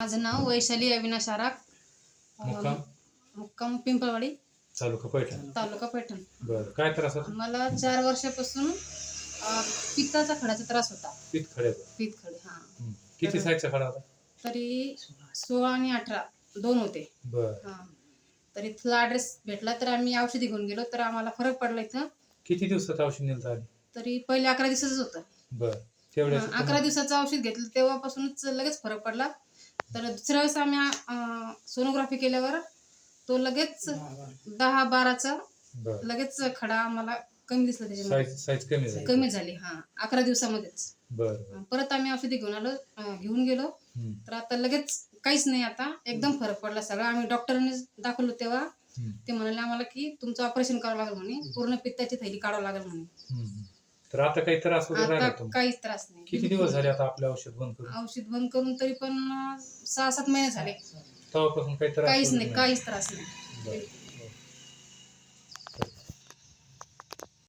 माझं नाव वैशाली अविनाश आराक. मुक्काम? मुक्काम पिंपळवाडी. तालुका पैठण. तालुका पैठण. बरं काय त्रास होता? मला चार वर्षापासून अं, पित्ताचा खडाचा त्रास होता. पीत खड्याचा पित्त खडे हा. हं. किती साईजचा खडा होता? तरी सोळा आणि अठरा दोन होते. बर. हा. तर इथला ॲड्रेस भेटला तर आम्ही औषधी घेऊन गेलो तर आम्हाला फरक पडला इथं. किती दिवसात औषध नेलं आधी? तरी पहिले अकरा दिवसाच होतं. बर. तेवढ्या अकरा दिवसाचं औषध घेतलं तेव्हापासूनच लगेच फरक पडला. तर दुसऱ्या वेळेस आम्ही सोनोग्राफी केल्यावर तो लगेच दहा बाराचा बर. लगेच खडा आम्हाला कमी दिसला त्याच्यामध्ये. कमी झाली. कमी झाली हा. अकरा दिवसामध्येच. बर परत आम्ही औषधी घेऊन आलो घेऊन गेलो. तर आता लगेच काहीच नाही आता एकदम फरक पडला सगळा. आम्ही डॉक्टरांनी दाखवलो तेव्हा. ते म्हणाले आम्हाला की तुमचं ऑपरेशन करावं लागेल म्हणे. पूर्ण पित्ताची थैली काढावं लागेल म्हणे. तर आता काही त्रास वगैरे राहिला आता तुम्हाला काहीच त्रास नाही. किती दिवस झाले आता आपले औषध बंद करून? औषध बंद करून तरी पण अं, सहा सात महिने झाले. तेव्हापासून काही त्रास काहीच वगैरे नाही. काहीच त्रास नाही. बरं.